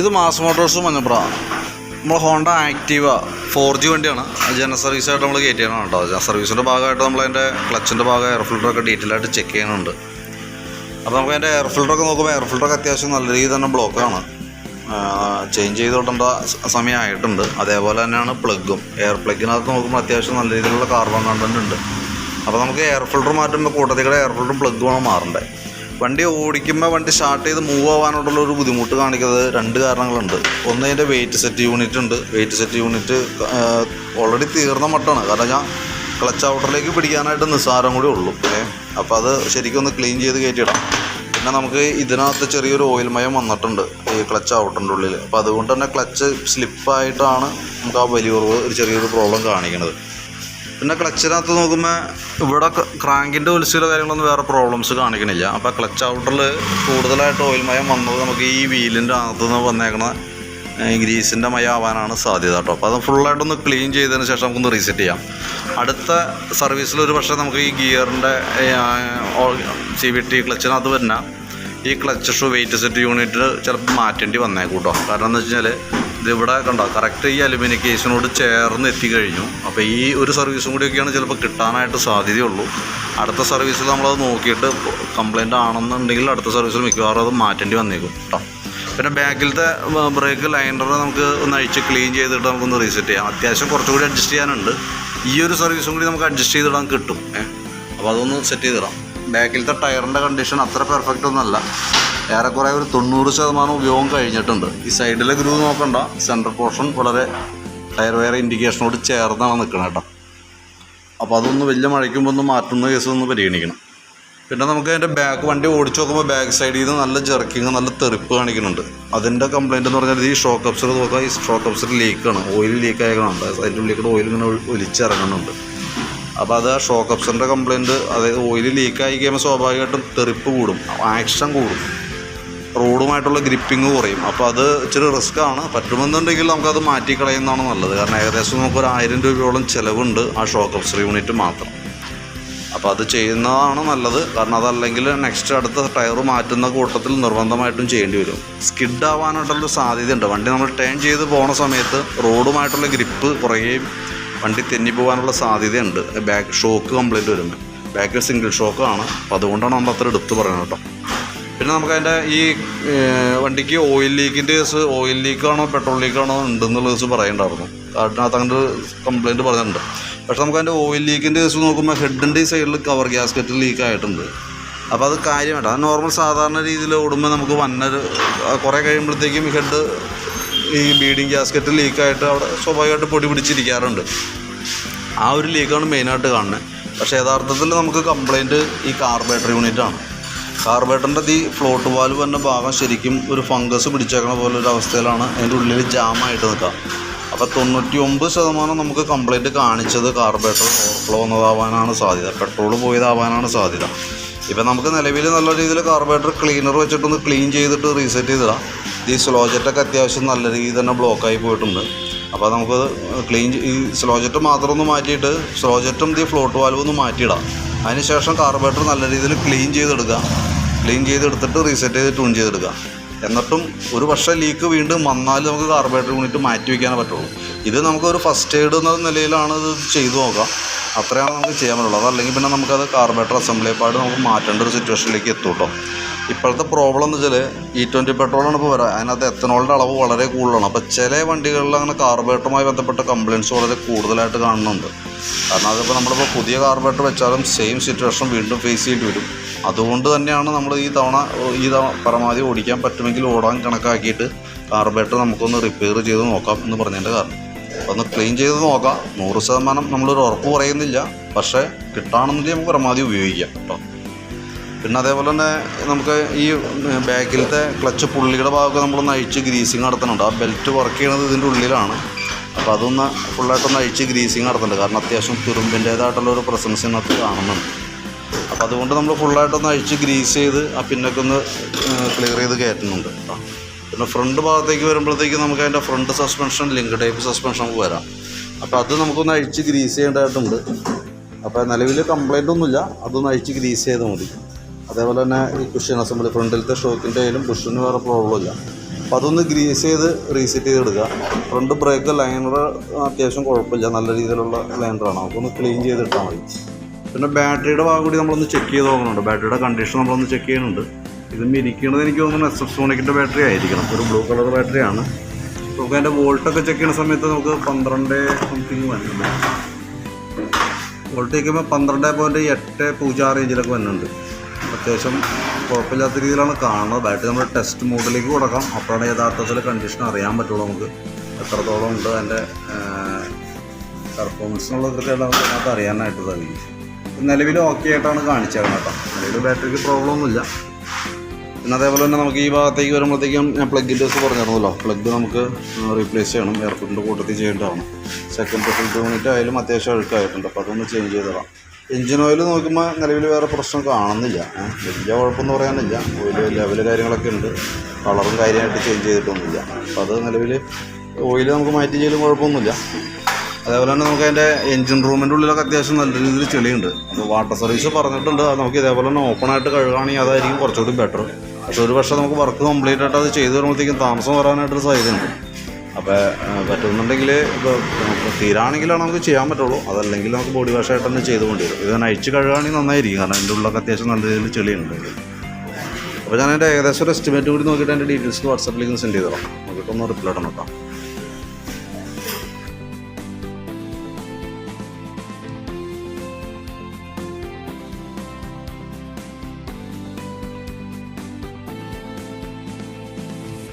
ഇത് mass Motors Manjappura നമ്മൾ Honda Activa four G വണ്ടിയാണ്. ജന സർവീസായിട്ട് നമ്മൾ കയറ്റിയാണ് കേട്ടോ ജന സർവീസിന്റെ ഭാഗമായിട്ട് നമ്മൾ അതിന്റെ ക്ലച്ചിന്റെ ഭാഗം എയർ ഫിൽറ്ററൊക്കെ ഡീറ്റെയിൽ ആയിട്ട് ചെക്ക് ചെയ്യുന്നുണ്ട്. അപ്പോൾ നമുക്ക് അതിന്റെ എയർ ഫിൽറ്ററൊക്കെ നോക്കുമ്പോൾ എയർ ഫിൽറ്ററൊക്കെ അത്യാവശ്യം നല്ല രീതിയിൽ തന്നെ ബ്ലോക്കാണ് ചേഞ്ച് ചെയ്ത് സമയമായിട്ടുണ്ട് അതേപോലെ തന്നെയാണ് പ്ലഗും എയർ പ്ലഗിനകത്ത് നോക്കുമ്പോൾ അത്യാവശ്യം നല്ല രീതിയിലുള്ള കാർബൺ കണ്ടന്റ് ഉണ്ട്. അപ്പോൾ നമുക്ക് എയർ ഫിൽറ്റർ മാറ്റുമ്പോൾ കൂട്ടത്തിൽ എയർ ഫിൽറ്ററും പ്ലഗുമാണ് മാറണ്ടേ. വണ്ടി ഓടിക്കുമ്പോൾ വണ്ടി സ്റ്റാർട്ട് ചെയ്ത് മൂവ് ആവാനുള്ള ഒരു ബുദ്ധിമുട്ട് കാണിക്കുന്നത് രണ്ട് കാരണങ്ങളുണ്ട്. ഒന്ന് അതിന്റെ വെയിറ്റ് സെറ്റ് യൂണിറ്റ് ഉണ്ട്. വെയിറ്റ് സെറ്റ് യൂണിറ്റ് ഓൾറെഡി തീർന്ന മട്ടാണ്. കാരണം ഞാൻ ക്ലച്ച് ഔട്ടറിലേക്ക് പിടിക്കാനായിട്ട് നിസ്സാരം കൂടി ഉള്ളൂ. ഏ അപ്പോൾ അത് ശരിക്കും ഒന്ന് ക്ലീൻ ചെയ്ത് കയറ്റിയിടാം. പിന്നെ നമുക്ക് ഇതിനകത്ത് ചെറിയൊരു ഓയിൽ മയം വന്നിട്ടുണ്ട് ഈ ക്ലച്ച് ഔട്ടറിന്റെ ഉള്ളിൽ അപ്പോൾ അതുകൊണ്ട് തന്നെ ക്ലച്ച് സ്ലിപ്പായിട്ടാണ് നമുക്ക് ആ വലിയ ഒരു ചെറിയൊരു പ്രോബ്ലം കാണിക്കുന്നത്. പിന്നെ ക്ലച്ചിനകത്ത് നോക്കുമ്പോൾ ഇവിടെ ക്രാങ്കിന്റെ ഒലിച്ചിലോ കാര്യങ്ങളൊന്നും വേറെ പ്രോബ്ലംസ് കാണിക്കണില്ല. അപ്പോൾ ക്ലച്ച് ഔട്ടറിൽ കൂടുതലായിട്ട് ഓയിൽ മയം വന്നത് നമുക്ക് ഈ വീലിന്റെ അകത്തു നിന്ന് വന്നേക്കണ ഗ്രീസിന്റെ മയം ആവാനാണ് സാധ്യത കേട്ടോ. അപ്പോൾ അത് ഫുള്ളായിട്ടൊന്ന് ക്ലീൻ ചെയ്തതിന് ശേഷം നമുക്കൊന്ന് റീസെറ്റ് ചെയ്യാം. അടുത്ത സർവീസിൽ ഒരു പക്ഷേ നമുക്ക് ഈ ഗിയറിന്റെ സി വി ടി ക്ലച്ചിനകത്ത് വരുന്ന ഈ clutch shoe weight set unit ചിലപ്പോൾ മാറ്റേണ്ടി വന്നേക്കും കേട്ടോ. കാരണം എന്ന് വെച്ച് കഴിഞ്ഞാൽ ഇതിവിടെ കണ്ടോ കറക്റ്റ് ഈ അലുമിനിക്കേഷനോട് ചേർന്ന് എത്തിക്കഴിഞ്ഞു. അപ്പോൾ ഈ ഒരു സർവീസും കൂടിയൊക്കെയാണ് ചിലപ്പോൾ കിട്ടാനായിട്ട് സാധ്യതയുള്ളൂ. അടുത്ത സർവീസിൽ നമ്മളത് നോക്കിയിട്ട് കംപ്ലൈന്റ് ആണെന്നുണ്ടെങ്കിൽ അടുത്ത സർവീസിൽ മിക്കവാറും അത് മാറ്റേണ്ടി വന്നേക്കും കേട്ടോ പിന്നെ ബാക്കിലത്തെ ബ്രേക്ക് ലൈനർ നമുക്ക് ഒന്ന് അഴിച്ച് ക്ലീൻ ചെയ്തിട്ട് നമുക്കൊന്ന് റീസെറ്റ് ചെയ്യാം. അത്യാവശ്യം കുറച്ചുകൂടി അഡ്ജസ്റ്റ് ചെയ്യാനുണ്ട്. ഈ ഒരു സർവീസും കൂടി നമുക്ക് അഡ്ജസ്റ്റ് ചെയ്തിടാൻ കിട്ടും. ഏഹ് അപ്പോൾ അതൊന്ന് സെറ്റ് ചെയ്തിടാം. ബാക്കിലത്തെ ടയറിന്റെ കണ്ടീഷൻ അത്ര പെർഫെക്റ്റ് ഒന്നല്ല ഏറെക്കുറെ ഒരു തൊണ്ണൂറ് ശതമാനം ഉപയോഗം കഴിഞ്ഞിട്ടുണ്ട്. ഈ സൈഡിലെ ഗ്രൂ നോക്കണ്ട. സെന്റർ പോർഷൻ വളരെ ടയർ വയർ ഇൻഡിക്കേഷനോട് ചേർന്നാണ് നിൽക്കുന്നത് കേട്ടോ. അപ്പോൾ അതൊന്ന് വലിയ മഴയ്ക്കുമ്പോൾ ഒന്ന് മാറ്റുന്ന കേസ് ഒന്ന് പരിഗണിക്കണം. പിന്നെ നമുക്ക് അതിന്റെ ബാക്ക് വണ്ടി ഓടിച്ചു നോക്കുമ്പോൾ ബാക്ക് സൈഡിൽ നിന്ന് നല്ല ജെർക്കിങ് നല്ല തെറിപ്പ് കാണിക്കുന്നുണ്ട്. അതിന്റെ കംപ്ലയിന്റ് എന്ന് പറഞ്ഞാൽ ഈ ഷോക്ക് അപ്സർ നോക്കുക ഈ ഷോക്ക് അപ്സർ ലീക്കാണ് ഓയിൽ ലീക്ക് ആയതുകൊണ്ട് അതിന്റെ ഉള്ളിൽ ഓയിൽ ഇങ്ങനെ ഒലിച്ചിറങ്ങുന്നുണ്ട്. അപ്പോൾ അത് ആ ഷോക്ക് അപ്സറിന്റെ കംപ്ലയിന്റ് അതായത് ഓയിൽ ലീക്കായി കഴിയുമ്പോൾ സ്വാഭാവികമായിട്ടും തെറിപ്പ് കൂടും. ആക്ഷൻ കൂടും. റോഡുമായിട്ടുള്ള ഗ്രിപ്പിംഗ് കുറയും. അപ്പോൾ അത് ഇച്ചിരി റിസ്ക് ആണ്. പറ്റുമെന്നുണ്ടെങ്കിൽ നമുക്കത് മാറ്റിക്കളയുന്നതാണ് നല്ലത്. കാരണം ഏകദേശം നമുക്ക് ഒരു ആയിരം രൂപയോളം ചിലവുണ്ട് ആ ഷോക്ക് അപ്സർ യൂണിറ്റ് മാത്രം. അപ്പോൾ അത് ചെയ്യുന്നതാണ് നല്ലത്. കാരണം അതല്ലെങ്കിൽ നെക്സ്റ്റ് അടുത്ത ടയർ മാറ്റുന്ന കൂട്ടത്തിൽ നിർബന്ധമായിട്ടും ചെയ്യേണ്ടി വരും. സ്കിഡ് ആവാനായിട്ടുള്ളൊരു സാധ്യതയുണ്ട്. വണ്ടി നമ്മൾ ടേൺ ചെയ്ത് പോണ സമയത്ത് റോഡുമായിട്ടുള്ള ഗ്രിപ്പ് കുറയുകയും വണ്ടി തെന്നി പോകാനുള്ള സാധ്യതയുണ്ട്. ബാക്ക് ഷോക്ക് കംപ്ലീറ്റ് വരുമ്പോൾ ബാക്കിൽ സിംഗിൾ ഷോക്കാണ് അപ്പോൾ അതുകൊണ്ടാണ് നമ്മൾ അത്ര എടുത്ത് പറയുന്നത് കേട്ടോ. പിന്നെ നമുക്ക് അതിന്റെ ഈ വണ്ടിക്ക് ഓയിൽ ലീക്കിന്റെ കേസ് ഓയിൽ ലീക്കാണോ പെട്രോൾ ലീക്കാണോ ഉണ്ടെന്നുള്ള കേസ് പറയണ്ടായിരുന്നു. കാട്ടിനകത്ത് അങ്ങോട്ട് കംപ്ലയിന്റ് പറഞ്ഞിട്ടുണ്ട്. പക്ഷെ നമുക്ക് അതിന്റെ ഓയിൽ ലീക്കിന്റെ കേസ് നോക്കുമ്പോൾ ഹെഡിന്റെ സൈഡിൽ കവർ ഗ്യാസ്കറ്റ് ലീക്ക് ആയിട്ടുണ്ട്. അപ്പോൾ അത് കാര്യമായിട്ട് അത് നോർമൽ സാധാരണ രീതിയിൽ ഓടുമ്പോൾ നമുക്ക് വന്നൊരു കുറേ കഴിയുമ്പോഴത്തേക്കും ഹെഡ് ഈ ബീഡിങ് ഗ്യാസ്കറ്റ് ലീക്കായിട്ട് അവിടെ സ്വാഭാവികമായിട്ട് പൊടി പിടിച്ചിരിക്കാറുണ്ട്. ആ ഒരു ലീക്കാണ് മെയിനായിട്ട് കാണുന്നത് പക്ഷേ യഥാർത്ഥത്തിൽ നമുക്ക് കംപ്ലയിന്റ് ഈ കാർബേറ്റർ യൂണിറ്റാണ് കാർബേറ്ററിന്റെ ഈ ഫ്ലോട്ട് വാൽവ് എന്ന ഭാഗം ശരിക്കും ഒരു ഫംഗസ് പിടിച്ചേക്കണ പോലെ ഒരു അവസ്ഥയിലാണ് അതിന്റെ ഉള്ളിൽ ജാമായിട്ട് നിൽക്കുക. അപ്പോൾ തൊണ്ണൂറ്റി ഒമ്പത് ശതമാനം നമുക്ക് കംപ്ലൈന്റ് കാണിച്ചത് കാർബേറ്റർ ഓവർഫ്ലോ വന്നതാവാനാണ് സാധ്യത. പെട്രോൾ പോയതാവാനാണ് സാധ്യത. ഇപ്പം നമുക്ക് നിലവിൽ നല്ല രീതിയിൽ കാർബേറ്റർ ക്ലീനർ വെച്ചിട്ടൊന്ന് ക്ലീൻ ചെയ്തിട്ട് റീസെറ്റ് ചെയ്തിടാം. ഈ സ്ലോ ജെറ്റൊക്കെ അത്യാവശ്യം നല്ല രീതിയിൽ തന്നെ ബ്ലോക്കായി പോയിട്ടുണ്ട്. അപ്പോൾ നമുക്ക് ക്ലീൻ ഈ സ്ലോജറ്റ് മാത്രം ഒന്ന് മാറ്റിയിട്ട് സ്ലോജറ്റും ഈ ഫ്ലോട്ട് വാൽവ് ഒന്ന് മാറ്റിയിടാം. അതിനുശേഷം കാർബേറ്റർ നല്ല രീതിയിൽ ക്ലീൻ ചെയ്തെടുക്കുക. ക്ലീൻ ചെയ്തെടുത്തിട്ട് റീസെറ്റ് ചെയ്ത് ട്യൂൺ ചെയ്തെടുക്കുക എന്നിട്ടും ഒരു വർഷം ലീക്ക് വീണ്ടും വന്നാൽ നമുക്ക് കാർബറേറ്റർ യൂണിറ്റ് മാറ്റി വയ്ക്കാനേ പറ്റുള്ളൂ. ഇത് നമുക്കൊരു ഫസ്റ്റ് എയ്ഡ് എന്ന നിലയിലാണ് ഇത് ചെയ്തു നോക്കാം. അത്രയാണ് നമുക്ക് ചെയ്യാൻ പറ്റുള്ളൂ. അതല്ലെങ്കിൽ പിന്നെ നമുക്കത് കാർബറേറ്റർ അസംബ്ലി പാട് നമുക്ക് മാറ്റേണ്ട ഒരു സിറ്റുവേഷനിലേക്ക് എത്തും കേട്ടോ ഇപ്പോഴത്തെ പ്രോബ്ലം എന്ന് വെച്ചാൽ ഇ ട്വന്റി പെട്രോളാണ് ഇപ്പോൾ വരാം. അതിനകത്ത് എത്തനോളിന്റെ അളവ് വളരെ കൂടുതലാണ്. അപ്പോൾ ചില വണ്ടികളിൽ അങ്ങനെ കാർബേറ്ററുമായി ബന്ധപ്പെട്ട കംപ്ലയിൻസ് വളരെ കൂടുതലായിട്ട് കാണുന്നുണ്ട്. കാരണം അതിപ്പോൾ നമ്മളിപ്പോൾ പുതിയ കാർബേറ്റർ വെച്ചാലും സെയിം സിറ്റുവേഷൻ വീണ്ടും ഫേസ് ചെയ്യേണ്ടി വരും. അതുകൊണ്ട് തന്നെയാണ് നമ്മൾ ഈ തവണ ഈ തവണ പരമാവധി ഓടിക്കാൻ പറ്റുമെങ്കിൽ ഓടാൻ കണക്കാക്കിയിട്ട് കാർബേറ്റർ നമുക്കൊന്ന് റിപ്പയർ ചെയ്ത് നോക്കാം എന്ന് പറഞ്ഞതിന്റെ കാരണം. ഒന്ന് ക്ലീൻ ചെയ്ത് നോക്കാം. നൂറ് ശതമാനം നമ്മളൊരു ഉറപ്പ് പറയുന്നില്ല പക്ഷേ കിട്ടാണെന്നുണ്ടെങ്കിൽ നമുക്ക് പരമാവധി ഉപയോഗിക്കാം കേട്ടോ. പിന്നെ അതേപോലെ തന്നെ നമുക്ക് ഈ ബാക്കിലത്തെ ക്ലച്ച് പുള്ളിയുടെ ഭാഗമൊക്കെ നമ്മളൊന്ന് അഴിച്ച് ഗ്രീസിങ് നടത്തുന്നുണ്ട് ആ ബെൽറ്റ് വർക്ക് ചെയ്യണത് ഇതിന്റെ ഉള്ളിലാണ്. അപ്പോൾ അതൊന്ന് ഫുള്ളായിട്ടൊന്ന് അഴിച്ച് ഗ്രീസിങ് നടത്തുന്നുണ്ട് കാരണം അത്യാവശ്യം തുരുമ്പിന്റേതായിട്ടുള്ള ഒരു പ്രസൻസ് ഇതിനകത്ത് കാണുന്നുണ്ട്. അപ്പോൾ അതുകൊണ്ട് നമ്മൾ ഫുള്ളായിട്ടൊന്ന് അഴിച്ച് ഗ്രീസ് ചെയ്ത് ആ പിന്നൊക്കെ ഒന്ന് ക്ലിയർ ചെയ്ത് കയറ്റുന്നുണ്ട് പിന്നെ ഫ്രണ്ട് ഭാഗത്തേക്ക് വരുമ്പോഴത്തേക്ക് നമുക്ക് അതിന്റെ front suspension link type suspension നമുക്ക് വരാം. അപ്പോൾ അത് നമുക്കൊന്ന് അഴിച്ച് ഗ്രീസ് ചെയ്യേണ്ടതായിട്ടുണ്ട്. അപ്പോൾ നിലവിൽ കംപ്ലൈന്റ് ഒന്നുമില്ല. അതൊന്ന് അഴിച്ച് ഗ്രീസ് ചെയ്താൽ മതി. അതേപോലെ തന്നെ ഈ കുഷ്യൻ അസംബ്ലി ഫ്രണ്ടിലത്തെ ഷോക്കിന്റെ ആയാലും കുഷ്യന് വേറെ പ്രോബ്ലം ഇല്ല അപ്പോൾ അതൊന്ന് ഗ്രീസ് ചെയ്ത് റീസെറ്റ് ചെയ്ത് എടുക്കുക ഫ്രണ്ട് ബ്രേക്ക് ലൈനർ അത്യാവശ്യം കുഴപ്പമില്ല. നല്ല രീതിയിലുള്ള ലൈനറാണ്. ഒന്ന് ക്ലീൻ ചെയ്തിട്ടാൽ മതി. പിന്നെ ബാറ്ററിയുടെ ഭാഗം കൂടി നമ്മളൊന്ന് ചെക്ക് ചെയ്ത് നോക്കുന്നുണ്ട്. ബാറ്ററിയുടെ കണ്ടീഷൻ നമ്മളൊന്ന് ചെക്ക് ചെയ്യുന്നുണ്ട്. ഇത് മിരിക്കുന്നത് എനിക്ക് തോന്നുന്നു എസ് എഫ് സോണിക്കിന്റെ ബാറ്ററി ആയിരിക്കണം. ഒരു ബ്ലൂ കളർ ബാറ്ററിയാണ്. നമുക്ക് അതിന്റെ വോൾട്ടൊക്കെ ചെക്ക് ചെയ്യുന്ന സമയത്ത് നമുക്ക് പന്ത്രണ്ട് സംതിങ് വരുന്നുണ്ട് വോൾട്ട് വയ്ക്കുമ്പോൾ പന്ത്രണ്ട് പോയിന്റ് എട്ട് പൂജ്യം ആ റേഞ്ചിലൊക്കെ വരുന്നുണ്ട് അത്യാവശ്യം കുഴപ്പമില്ലാത്ത രീതിയിലാണ് കാണുന്നത്. ബാറ്ററി നമ്മൾ ടെസ്റ്റ് മോഡിലേക്ക് കൊടുക്കാം. അപ്പോഴാണ് യഥാർത്ഥത്തിൽ കണ്ടീഷൻ അറിയാൻ പറ്റുള്ളൂ നമുക്ക്. എത്രത്തോളം ഉണ്ട് അതിന്റെ പെർഫോമൻസിനുള്ളതൊക്കെ നമുക്ക് അതിനകത്ത് അറിയാനായിട്ട് സാധിക്കും നിലവിൽ ഓക്കെ ആയിട്ടാണ് കാണിച്ചേക്കുന്നത് കേട്ടോ. നിലവിൽ ബാറ്ററിക്ക് പ്രോബ്ലം ഒന്നുമില്ല. പിന്നെ അതേപോലെ തന്നെ നമുക്ക് ഈ ഭാഗത്തേക്ക് വരുമ്പോഴത്തേക്കും ഞാൻ പ്ലഗിന്റെ ദിവസം പറഞ്ഞിരുന്നല്ലോ. പ്ലഗ് നമുക്ക് റീപ്ലേസ് ചെയ്യണം. എയർപോർട്ടിന്റെ കൂട്ടത്തിൽ ചെയ്യേണ്ടതാണ്. സെക്കൻഡ് ഫിൽറ്റർ യൂണിറ്റ് ആയാലും അത്യാവശ്യം അഴുക്കായിട്ടുണ്ട്. അപ്പോൾ അതൊന്ന് ചേഞ്ച് ചെയ്ത് തരാം എഞ്ചിൻ ഓയിൽ നോക്കുമ്പോൾ നിലവിൽ വേറെ പ്രശ്നം കാണുന്നില്ല. വലിയ കുഴപ്പമൊന്നും പറയാനില്ല. ഓയിൽ ലെവൽ കാര്യങ്ങളൊക്കെ ഉണ്ട്. കളറും കാര്യമായിട്ട് ചേഞ്ച് ചെയ്തിട്ടൊന്നുമില്ല. അപ്പോൾ അത് നിലവിൽ ഓയിൽ നമുക്ക് മാറ്റി ചെയ്യലും കുഴപ്പമൊന്നുമില്ല. അതേപോലെ തന്നെ നമുക്ക് അതിന്റെ എഞ്ചിൻ റൂമിന്റെ ഉള്ളിലൊക്കെ അത്യാവശ്യം നല്ല രീതിയിൽ ചെളിയുണ്ട്. അപ്പോൾ വാട്ടർ സർവീസ് പറഞ്ഞിട്ടുണ്ട്. അത് നമുക്ക് ഇതേപോലെ തന്നെ ഓപ്പൺ ആയിട്ട് കഴുകുകയാണെങ്കിൽ അതായിരിക്കും കുറച്ചുകൂടി ബെറ്റർ പക്ഷേ ഒരു പക്ഷേ നമുക്ക് വർക്ക് കംപ്ലീറ്റ് ആയിട്ട് അത് ചെയ്ത് വരുമ്പോഴത്തേക്കും താമസം വരാനായിട്ടൊരു സാധ്യതയുണ്ട്. അപ്പോൾ പറ്റുന്നുണ്ടെങ്കിൽ ഇപ്പോൾ തീരാണെങ്കിലാണ് നമുക്ക് ചെയ്യാൻ പറ്റുള്ളൂ. അതല്ലെങ്കിൽ നമുക്ക് ബോഡി വാഷ് ആയിട്ട് തന്നെ ചെയ്ത് കൊണ്ടുവരും ഇത് തന്നെ അഴിച്ച് കഴുകുകയാണെങ്കിൽ നന്നായിരിക്കും. കാരണം എന്റെ ഉള്ളിലൊക്കെ അത്യാവശ്യം നല്ല രീതിയിൽ ചെളിയുണ്ട് അപ്പോൾ ഞാൻ എന്റെ ഏകദേശം ഒരു എസ്റ്റിമേറ്റ് കൂടി നോക്കിയിട്ട് എന്റെ ഡീറ്റെയിൽസ് വാട്സാപ്പിലേക്ക് സെൻഡ് ചെയ്തോളാം. നോക്കിയിട്ടൊന്ന് റിപ്ലൈ ഇടണം കേട്ടോ.